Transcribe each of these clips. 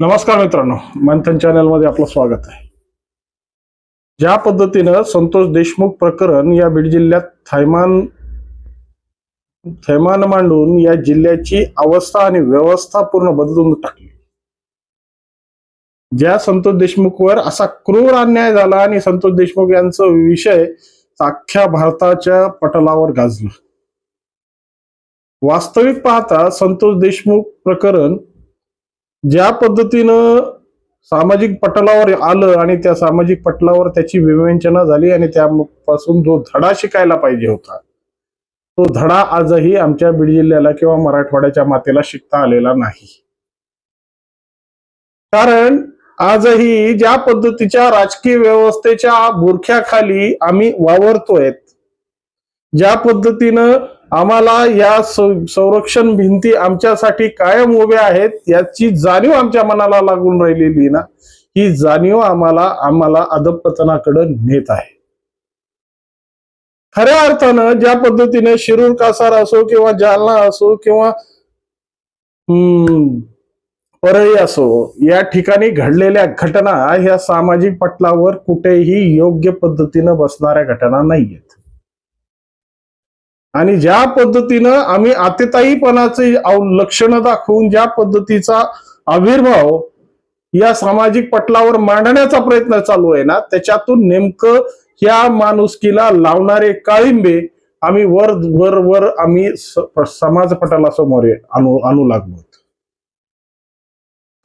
नमस्कार मित्रांनो मंथन चॅनलमध्ये आपलं स्वागत आहे. ज्या पद्धतीनं संतोष देशमुख प्रकरण या बीड जिल्ह्यात थैमान थैमान मांडून या जिल्ह्याची अवस्था आणि व्यवस्था पूर्ण बदलून टाकली. ज्या संतोष देशमुखवर असा क्रूर अन्याय झाला आणि संतोष देशमुख यांचा विषय अख्ख्या भारताच्या पटलावर गाजला. वास्तविक पाहता संतोष देशमुख प्रकरण ज्या पद्धतीनं सामाजिक पटलावर आलं आणि त्या सामाजिक पटलावर त्याची विवेचना झाली आणि त्यापासून जो धडा शिकायला पाहिजे होता तो धडा आजही आमच्या बीड जिल्ह्याला किंवा मराठवाड्याच्या मातेला शिकता आलेला नाही. कारण आजही ज्या पद्धतीच्या राजकीय व्यवस्थेच्या बुरख्याखाली आम्ही वावरतोय ज्या पद्धतीनं आम्हाला या संरक्षण भिंती आमच्यासाठी कायम उभ्या आहेत याची जाणीव आमच्या मनाला लागून राहिलेली ना ही जाणीव आम्हाला आम्हाला अधपतनाकडे नेत आहे. खऱ्या अर्थानं ज्या पद्धतीने शिरूर कासार असो किंवा जालना असो किंवा हम्म, परळी असो या ठिकाणी घडलेल्या घटना ह्या सामाजिक पटलावर कुठेही योग्य पद्धतीनं बसणाऱ्या घटना नाहीयेत. आणि ज्या पद्धतीनं आम्ही आतेताईपणाचे लक्षणं दाखवून ज्या पद्धतीचा आविर्भाव या सामाजिक पटलावर मांडण्याचा प्रयत्न चालू आहे ना त्याच्यातून नेमकं या माणुसकीला लावणारे काळिंबे आम्ही वर वर वर आम्ही समाज पटाला समोर आणू आणू लागलो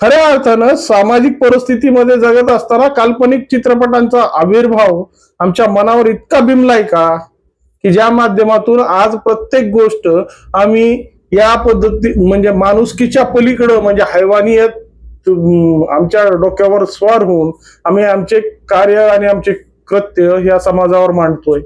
खऱ्या अर्थानं सामाजिक परिस्थितीमध्ये जगत असताना काल्पनिक चित्रपटांचा आविर्भाव आमच्या मनावर इतका बिमलाय का? की ज्या माध्यमातून आज प्रत्येक गोष्ट आम्ही या पद्धती म्हणजे माणुसकीच्या पलीकडं म्हणजे हैवानियत आमच्या डोक्यावर स्वार होऊन आम्ही आमचे कार्य आणि आमचे कृत्य या समाजावर मांडतोय.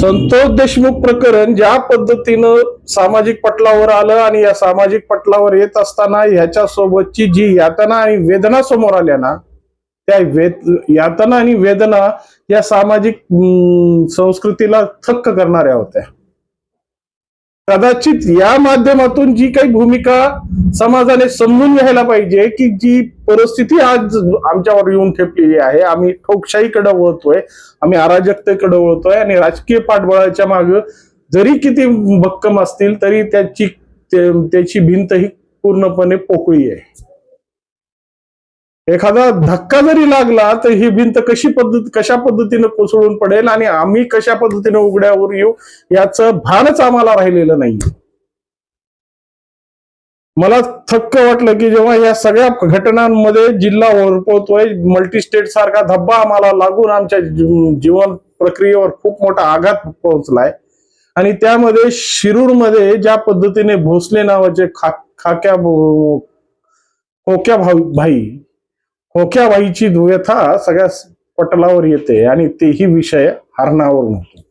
संतोष देशमुख प्रकरण ज्या पद्धतीनं सामाजिक पटलावर आलं आणि या सामाजिक पटलावर येत असताना ह्याच्या सोबतची जी यातना आणि वेदना समोर आल्या ना त्या वेद यातना आणि वेदना या सामाजिक संस्कृतीला थक्क करणाऱ्या होत्या. कदाचित या माध्यमातून जी काही भूमिका समाजाने समजून घ्यायला पाहिजे की जी परिस्थिती आज आमच्यावर येऊन ठेपलेली आहे. आम्ही ठोकशाहीकडे वळतोय आम्ही अराजकतेकडे वळतोय आणि राजकीय पाठबळाच्या मागे जरी किती भक्कम असतील तरी त्याची त्याची भिंत ही पूर्णपणे पोकळी आहे. एखादा धक्का जरी लागला तर ही भिंत कशी पद्धत कशा पद्धतीने कोसळून पडेल आणि आम्ही कशा पद्धतीने उघड्यावर येऊ याचं भानच आम्हाला राहिलेलं नाही. मला थक्क वाटलं की जेव्हा या सगळ्या घटनांमध्ये जिल्हा होरपवतोय मल्टी स्टेट सारखा धब्बा आम्हाला लागून आमच्या जीवन प्रक्रियेवर खूप मोठा आघात पोहोचलाय. आणि त्यामध्ये शिरूरमध्ये ज्या पद्धतीने भोसले नावाचे खा खाक्या खोक्या भाऊ भाई खोक्या वाईची व्यथा सगळ्या पटलावर येते आणि तेही विषय हरणावरून होतो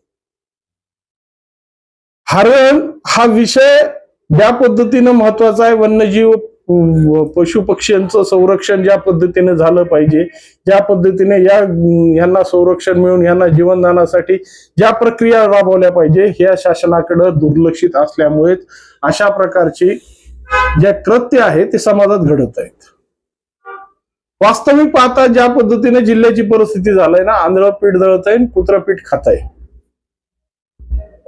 हरण हा विषय ज्या पद्धतीनं महत्त्वाचा आहे वन्यजीव पशु पक्ष्यांचं संरक्षण ज्या पद्धतीने झालं पाहिजे ज्या पद्धतीने या यांना संरक्षण मिळून यांना जीवनदानासाठी ज्या प्रक्रिया राबवल्या पाहिजे ह्या शासनाकडे दुर्लक्षित असल्यामुळेच अशा प्रकारची जे कृत्य आहे ते समाजात घडत आहेत. वास्तविक पाहता ज्या पद्धतीने जिल्ह्याची परिस्थिती झालंय ना आंधळं पीठ दळत आहे कुत्रा पीठ खात आहे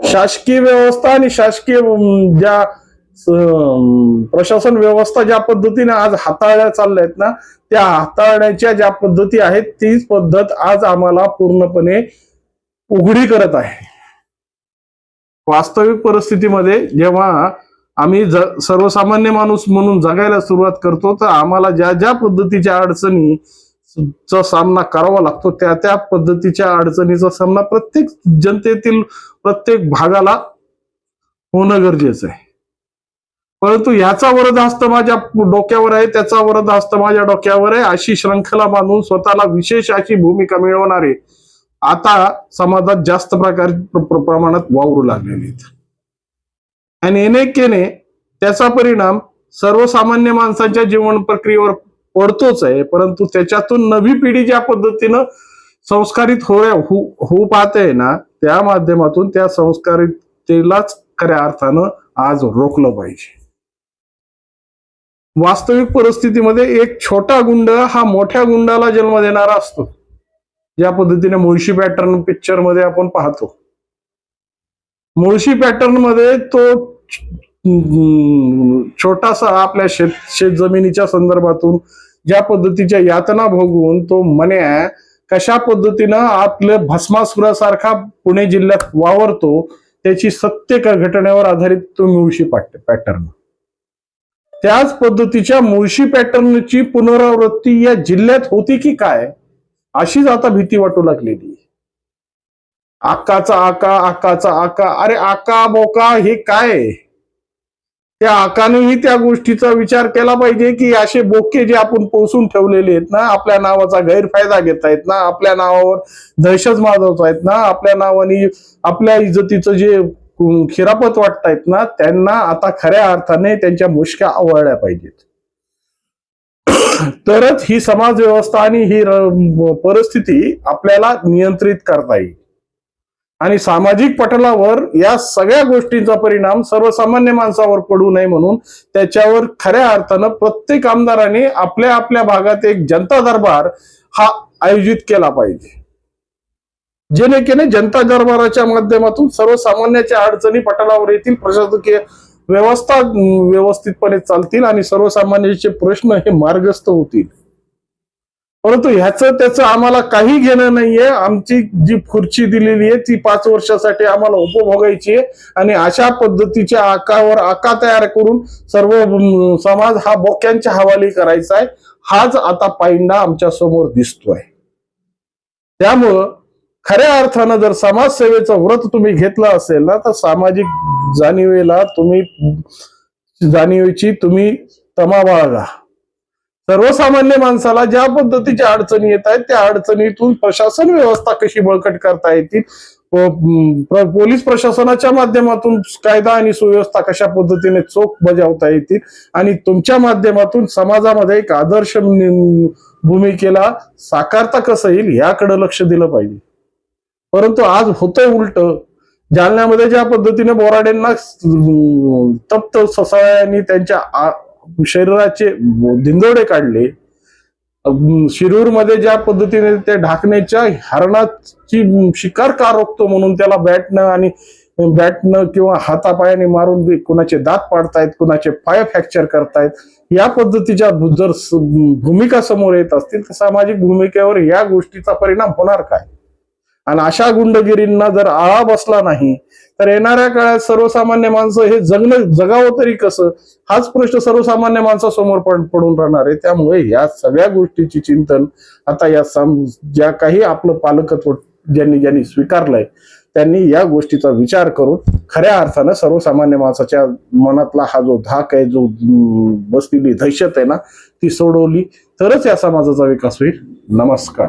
शासकीय व्यवस्था आणि शासकीय ज्या प्रशासन व्यवस्था ज्या पद्धतीने आज हाताळल्या चालल्या आहेत ना त्या हाताळण्याच्या ज्या पद्धती आहेत तीच पद्धत आज आम्हाला पूर्णपणे उघडी करत आहे. वास्तविक परिस्थितीमध्ये जेव्हा आम्ही ज- सर्वसामान्य माणूस म्हणून जगायला सुरुवात करतो तर आम्हाला ज्या ज्या पद्धतीच्या अडचणी चा सामना करावा लागतो त्या त्या पद्धतीच्या अडचणीचा सामना प्रत्येक जनतेतील प्रत्येक भागाला होणं गरजेचं आहे. परंतु ह्याचा वरदहस्त माझ्या डोक्यावर आहे त्याचा वरदहस्त माझ्या डोक्यावर आहे अशी श्रंखला बांधून स्वतःला विशेष अशी भूमिका मिळवणारे आता समाजात जास्त प्रकार प्र- प्र- प्रमाणात वावरू लागलेले आहेत. आणि अनेकेने त्याचा परिणाम सर्वसामान्य माणसांच्या जीवन प्रक्रियेवर पडतोच आहे. परंतु त्याच्यातून नवी पिढी ज्या पद्धतीनं संस्कारित हो होऊ पाहते ना त्या माध्यमातून त्या संस्कारिततेलाच खऱ्या अर्थानं आज रोखलं पाहिजे. वास्तविक परिस्थितीमध्ये एक छोटा गुंड हा मोठ्या गुंडाला जन्म देणारा असतो. ज्या पद्धतीने मुळशी पॅटर्न पिक्चरमध्ये आपण पाहतो. मुळशी पॅटर्नमध्ये तो छोटासा आपल्या शेत शेत जमिनीच्या संदर्भातून ज्या पद्धतीच्या यातना भोगून तो मन्या कशा पद्धतीनं आपलं भस्मासुरासारखा पुणे जिल्ह्यात वावरतो त्याची सत्य घटनेवर आधारित तो मुळशी पॅटर्न त्याच पद्धतीच्या मुळशी पॅटर्नची पुनरावृत्ती या जिल्ह्यात होती की काय अशीच आता भीती वाटू लागलेली आकाचा आका आकाचा आका. अरे आका बोका हे काय? त्या आकानेही त्या गोष्टीचा विचार केला पाहिजे की असे बोके जे आपण पोसून ठेवलेले आहेत ना आपल्या नावाचा गैरफायदा घेत आहेत ना आपल्या नावावर दहशत माजवत आहेत ना आपल्या नावाने आपल्या इज्जतीचं जे खिरापत वाटतायत ना त्यांना आता खऱ्या अर्थाने त्यांच्या मुश्क्या आवळल्या पाहिजेत. तरच ही समाज व्यवस्था आणि ही परिस्थिती आपल्याला नियंत्रित करता येईल. आणि सामाजिक पटलावर या सगळ्या गोष्टींचा परिणाम सर्वसामान्य माणसावर पडू नये म्हणून त्याच्यावर खऱ्या अर्थानं प्रत्येक आमदाराने आपल्या आपल्या भागात एक जनता दरबार हा आयोजित केला पाहिजे. जेणेकेने जनता दरबाराच्या माध्यमातून सर्वसामान्याच्या अडचणी पटलावर येतील प्रशासकीय व्यवस्था व्यवस्थितपणे चालतील आणि सर्वसामान्यांचे प्रश्न हे मार्गस्थ होतील. परंतु ह्याचं त्याचं आम्हाला काही घेणं नाहीये. आमची जी खुर्ची दिलेली आहे ती पाच वर्षासाठी आम्हाला उपभोगायची आहे आणि अशा पद्धतीच्या आकावर आका तयार करून सर्व समाज हा बोक्यांच्या हवाली करायचा आहे. हाच आता पायंडा आमच्यासमोर दिसतोय. त्यामुळं खऱ्या अर्थानं जर समाजसेवेचं व्रत तुम्ही घेतलं असेल ना तर सामाजिक जाणीवेला तुम्ही जाणीवेची तुम्ही तमा बाळगा सर्वसामान्य माणसाला ज्या पद्धतीच्या अडचणी येत आहेत त्या अडचणीतून प्रशासन व्यवस्था कशी बळकट करता येतील? पोलीस प्रशासनाच्या माध्यमातून कायदा आणि सुव्यवस्था कशा पद्धतीने चोख बजावता येतील? आणि तुमच्या माध्यमातून समाजामध्ये एक आदर्श भूमिकेला साकारता कसं येईल याकडे लक्ष दिलं पाहिजे. परंतु आज होतंय उलट. जालन्यामध्ये ज्या पद्धतीने बोराडेंना तप्त ससाळ्यांनी त्यांच्या शरीराचे धिंदोडे काढले. शिरूर शिरूरमध्ये ज्या पद्धतीने त्या ढाकण्याच्या हरणाची शिकार का रोखतो म्हणून त्याला बॅटनं आणि बॅटनं किंवा हातापायाने मारून कुणाचे दात पाडतायत कुणाचे पाय फ्रॅक्चर करतायत या पद्धतीच्या जर भूमिका समोर येत असतील तर सामाजिक भूमिकेवर या गोष्टीचा परिणाम होणार काय? आणि अशा गुंडगिरींना जर आळा बसला नाही तर येणाऱ्या काळात सर्वसामान्य माणसं हे जगणं जगावं तरी कसं? हाच प्रश्न सर्वसामान्य माणसासमोर पण पडून राहणार आहे. त्यामुळे या सगळ्या गोष्टीची चिंतन आता या सम ज्या काही आपलं पालकत्व ज्यांनी ज्यांनी स्वीकारलंय त्यांनी या गोष्टीचा विचार करून खऱ्या अर्थानं सर्वसामान्य माणसाच्या मनातला हा जो धाक आहे जो बसलेली दहशत आहे ना ती सोडवली. तरच या समाजाचा विकास होईल. नमस्कार.